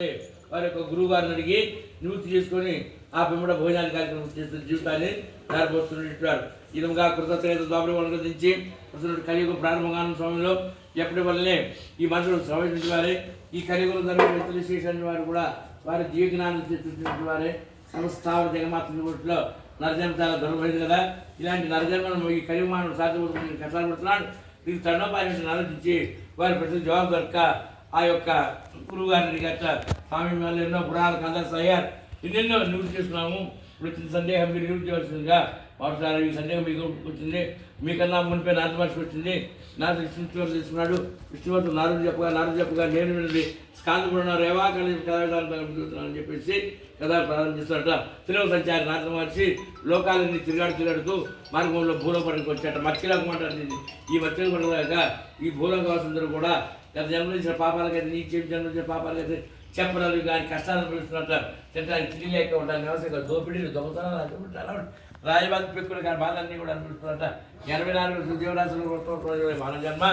వారి యొక్క గురువు గారిని అడిగి నివృత్తి చేసుకొని ఆ పిమ్మడ భోజనాలు కార్యక్రమం చేస్తున్న జీవితాన్ని దారిపోతున్నట్టు ఈ విధంగా కృతజ్ఞత ద్వాపరి అనుగ్రహించి ప్రస్తుతం కలియుగ ప్రారంభంగా సమయంలో ఎప్పటి వల్లనే ఈ మనుషులు శ్రమించిన వారే ఈ కలియుగం జరిగిన వ్యక్తులు చేసిన వారు కూడా వారి జీవజ్ఞానం తెచ్చినటువంటి వారే. సంస్థావర జగమాత లో నరజన్మ చాలా దొరకలేదు కదా? ఇలాంటి నరజన్మను ఈ కలియుగ మానవుడు సాధ్యపడుతుంది కష్టాలు పడుతున్నాడు. దీనికి తండోపాయం ఆలోచించి వారి ప్రతి జవాబు దొరక ఆ యొక్క గురువు గారిని గట్ట స్వామి వాళ్ళు ఎన్నో పురాణాలకు అందరూ అయ్యారు. ఎన్నెన్నో నివృత్తి చేస్తున్నాము. ఇప్పుడు వచ్చిన సందేహం మీరు నివృత్తి చేయవలసిందిగా వాటి ఈ సందేహం మీకు వచ్చింది. మీకన్నా మునిపే నారద మనిషి వచ్చింది నారద విష్ణుత్వం తీసుకున్నాడు. విష్ణువర్ధు నారదు చెప్పగా నారదు చెప్పగా నేను విన్నది కూడా రేవా కలిసి కథాలు అని చెప్పేసి కథ ప్రారంభిస్తారట తెలుగు సంచారి నారద మహర్షి లోకాలన్నీ తిరిగాడు తిరగడుతూ మార్గంలో భూలోకానికి వచ్చాట మత్స్యలోకం అంటారు ఈ మత్స్యలోకం ఈ భూలోకవాసులందరూ కూడా గత జన్మలో ఇచ్చిన పాపాలకైతే నీ చెప్పి జన్మలో ఇచ్చిన పాపాలకైతే చెప్పరాలు కానీ కష్టాలు పిలుస్తున్నట్లు తినడానికి తిరిగి లేక ఉంటాను వ్యవసాయ దోపిడీలు దొంగతనాలు అనుకుంటారు రాజబాధ పెక్కులు కానీ బాధలన్నీ కూడా అనుభవిస్తున్నట్ట. ఎనభై నాలుగు జీవరాశులు మానవ జన్మ.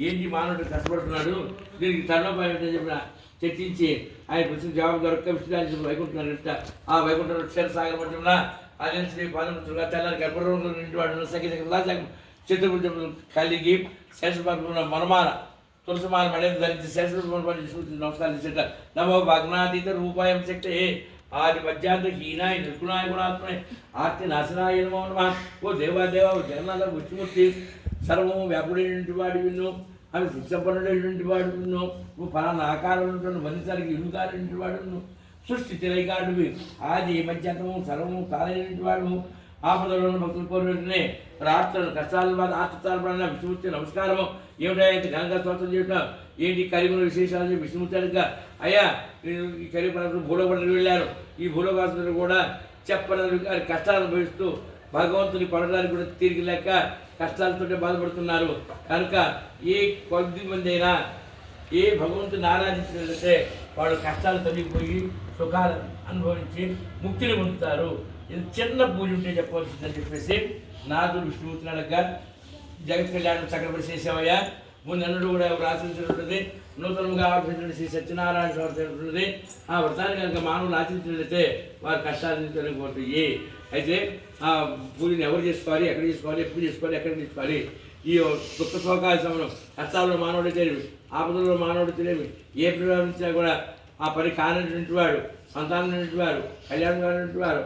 ఏంటి మానవుడు కష్టపడుతున్నాడు? దీనికి తరుణోపాయం ఏంటో చెప్పిన చర్చించి ఆయన కృష్ణ జవాబు దొరక విశ్రాంతి వైకుంటున్నారు ఆ వైకుంఠంలో క్షీరసాగర మధ్యంలో అదే శ్రీ పాదముగా తెల్లని గర్భంలో నిండి వాడు సఖి చతుర్భుజం కలిగి శేషపడుతున్న మనమాన తులసిమాల మడేది ధరించి శేషపడుతున్న పని సూచి నమస్కారం చేసేట. నమో భగ్నాతీత రూపాయం శక్తి. ఆది మధ్యాంత హీనాయ నిర్గుణాయ గుణాత్మనే. ఆర్తి నాశనాయ నమో నమ. ఓ దేవాదేవ ఓ జగన్నాథ విష్ణుమూర్తి. సర్వము వ్యాపుడైనటువంటి వాడి విన్ను అవి శిక్షపడుడైనటువంటి వాడు విన్ను నువ్వు ఫలానా ఆకారం ఉంటున్న మనిషికి ఇల్లు వాడు సృష్టి తెలియకాడువి ఆది మధ్యాంతము సర్వము కాలైనటువంటి వాడు ఆపదలను భక్తులు కోరినట్టునే ప్రార్థన కష్టాల బాధ ఆత్మతాల విష్ణుమూర్తి నమస్కారము. ఏమిటైతే గంగా స్తోత్రం చేయటం ఏంటి కలిగిన విశేషాలు చెప్పి విష్ణుమూర్తి అయ్యా ఈ కలిగి పడకు వెళ్ళారు. ఈ భూలోకాసులు కూడా చెప్పడానికి గారి కష్టాలు అనుభవిస్తూ భగవంతుని పడడానికి కూడా తిరిగి లేక కష్టాలతోటే బాధపడుతున్నారు. కనుక ఏ కొద్ది మంది అయినా ఏ భగవంతుని ఆరాధించినట్లయితే వాళ్ళు కష్టాలు తొలగిపోయి సుఖాలు అనుభవించి ముక్తిని పొందుతారు. ఇది చిన్న పూజ ఉంటే చెప్పవలసిందని చెప్పేసి నాదుడు విష్ణుమూర్తిని అడగ్గా జగత్ కళ్యాణం చక్రపతి చేసేవయ్యా. ముందన్నడు కూడా ఎవరు ఆచరించినట్టుంది నూతనంగా ఆచరించిన శ్రీ సత్యనారాయణ స్వామి ఆ వ్రతాన్ని కనుక మానవులు ఆచరించినట్లయితే వారి కష్టాలను తొలగిపోతాయి అయితే ఆ పూజను ఎవరు చేసుకోవాలి ఎక్కడ చేసుకోవాలి ఎప్పుడు చేసుకోవాలి ఎక్కడ తీసుకోవాలి? ఈ దుఃఖ శోకాల సమయం కష్టాల్లో మానవుడు తెలివి ఆపదల్లో మానవుడు తెలివి ఏ ప్రారంభించినా కూడా ఆ పని కానటువంటి వాడు సంతానం వాడు కళ్యాణం కానటువంటి వారు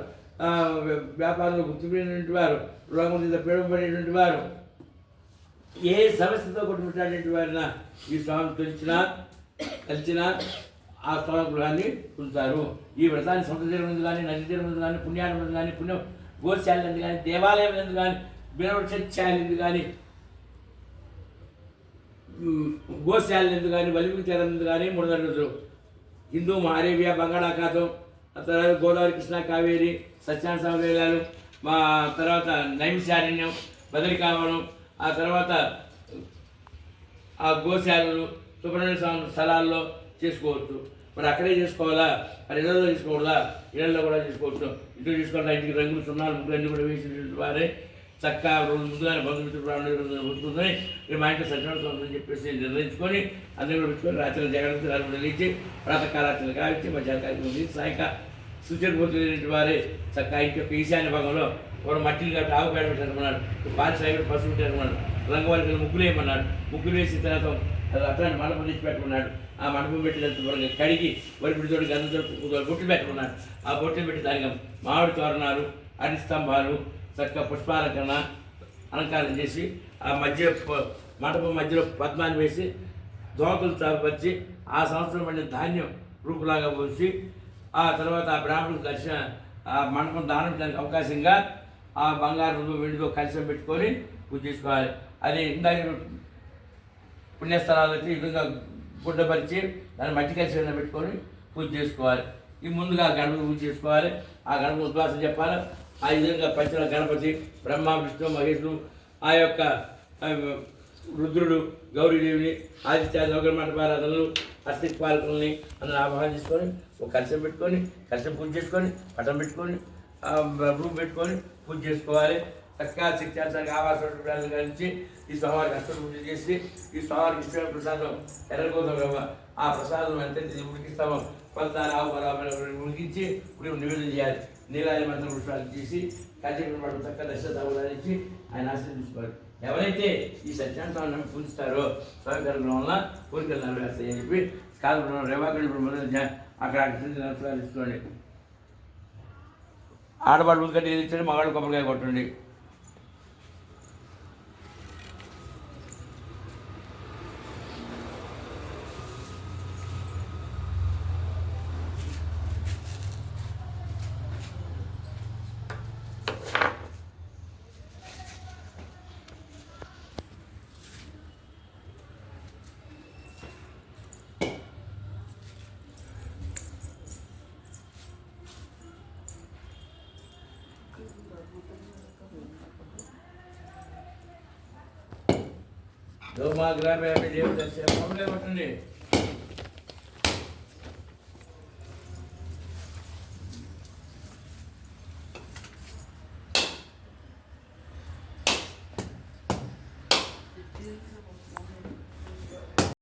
వ్యాపారంలో గుర్తుపడినటువంటి వారు రోగం మీద పీడపడేటువంటి వారు ఏ సమస్యతో కొట్టుకుంటాడేటువంటి వారిన ఈ స్వామి తెలిసినా కలిసినా ఆ స్వామి గృహాన్ని పొందుతారు ఈ వ్రతాన్ని సొంత తీరం కానీ నది తీరం కానీ పుణ్యానం మీద కానీ పుణ్యం గోశాల మీద కానీ దేవాలయం ఎందుకు కానీ బినవృక్షాల ఎందుకు కానీ గోశాల ఎందుకు కానీ వలిమి తీరం కానీ మూడు రోజులు. హిందూ మహారేవియా బంగాళాఖాతం తర్వాత గోదావరి కృష్ణ కావేరి సత్యనారాయణ స్వామి వేలాలు మా తర్వాత నైమిషారణ్యం బదరికావనం ఆ తర్వాత ఆ గోశాలలు సుబ్రహ్మణ్య స్వామి స్థలాల్లో చేసుకోవచ్చు. మరి అక్కడే చేసుకోవాలా? మరి ఇళ్ళలో చేసుకోవాలా ఇళ్ళల్లో కూడా చేసుకోవచ్చు. ఇంట్లో చేసుకోవాలా ఇంటికి రంగులు సున్నాలు ముగ్గులు కూడా వేసినటువంటి వారే చక్కగా రోజు ముందుగానే బంధుమిత్రులు ఉంటుందని మీరు మా ఇంట్లో సత్యనారాయణ చెప్పేసి నిర్ణయించుకొని అందరూ కూడా పెట్టుకొని రాత్రి జాగ్రత్త రాత్రి లేచి ప్రాతకాలార్చన కావించి మధ్యాహ్న కార్యక్రమం చేసి సాయంకాల సూచనభూతులైనటువంటి వారే చక్కగా ఇంటి యొక్క ఈశాన్య భాగంలో వాడు మట్టిని కాబట్టి ఆవు పేడ పెట్టారన్నాడు పారిశ్రామిక పసుపు పెట్టారన్నాడు రంగవారికి ముగ్గులు వేయమన్నాడు ముగ్గులు వేసిన తర్వాత అది అట్లాంటి మండపం తెచ్చి పెట్టుకున్నాడు. ఆ మండపం పెట్టినంత కడిగి వరిపిడితోటి గంధంతో బొట్లు పెట్టుకున్నాడు ఆ బొట్లు పెట్టి దానికి మామిడి తోరణాలు అరిస్తంభాలు చక్కగా పుష్పాలంకరణ అలంకారం చేసి ఆ మధ్య మండపం మధ్యలో పద్మాన్ని వేసి దోకలు చాపచ్చి ఆ సంవత్సరం పండిన ధాన్యం రూపులాగా పోసి ఆ తర్వాత ఆ బ్రాహ్మణులకు దర్శన ఆ మండపం దానం చేయడానికి అవకాశంగా ఆ బంగారు వెండితో కలిసి పెట్టుకొని పూజ చేసుకోవాలి. అది ఇందాక పుణ్యస్థలాలకి వచ్చి విధంగా గుడ్డపరిచి దాన్ని మట్టి కలిసి పెట్టుకొని పూజ చేసుకోవాలి. ఈ ముందుగా గణపతి పూజ చేసుకోవాలి. ఆ గణపతి ఉద్వాసం చెప్పాలి. ఆ విధంగా పంచల గణపతి బ్రహ్మ విష్ణు మహేషుడు ఆ యొక్క రుద్రుడు గౌరీదేవిని ఆదిత్య నౌకర మంటపారాధనలు పాలకుల్ని అందరూ ఆహ్వానం చేసుకొని ఒక కలశం పెట్టుకొని కలశం పూజ చేసుకొని పటం పెట్టుకొని రూమ్ పెట్టుకొని పూజ చేసుకోవాలి. చక్కగా శక్తి ఆవాసం కలిసి ఈ స్వామివారికి అష్టం పూజ చేసి ఈ స్వామివారికి ఇష్టమైన ప్రసాదం ఎర్రగోధుమ ఆ ప్రసాదం ఎంత ఉడికిస్తామో కొంత ఆవు బరాబర్ ఉడికించి ఇప్పుడు నివేదన చేయాలి. నీలాది మంత్రం పుష్పాలు చేసి కాచేపల్లి పట్టు చక్క దశ తగులాడించి ఆయన ఆశీర్దించుకోవాలి ఎవరైతే ఈ సత్యాంతాన్ని పూజిస్తారో స్వామి వల్ల కోరికలు నెరవేరుతాయి అని చెప్పి కాదు రేవాకడి మొదలు ధ్యా- అక్కడ నమస్కారం ఇసుకోండి ఆడవాళ్ళు ఉల్లిగడ్డ ఇచ్చాడు మగాళ్ళు కొబ్బరికాయ కొట్టండి. దోమా గ్రామ దేవత కొబ్బరికాయ కొట్టండి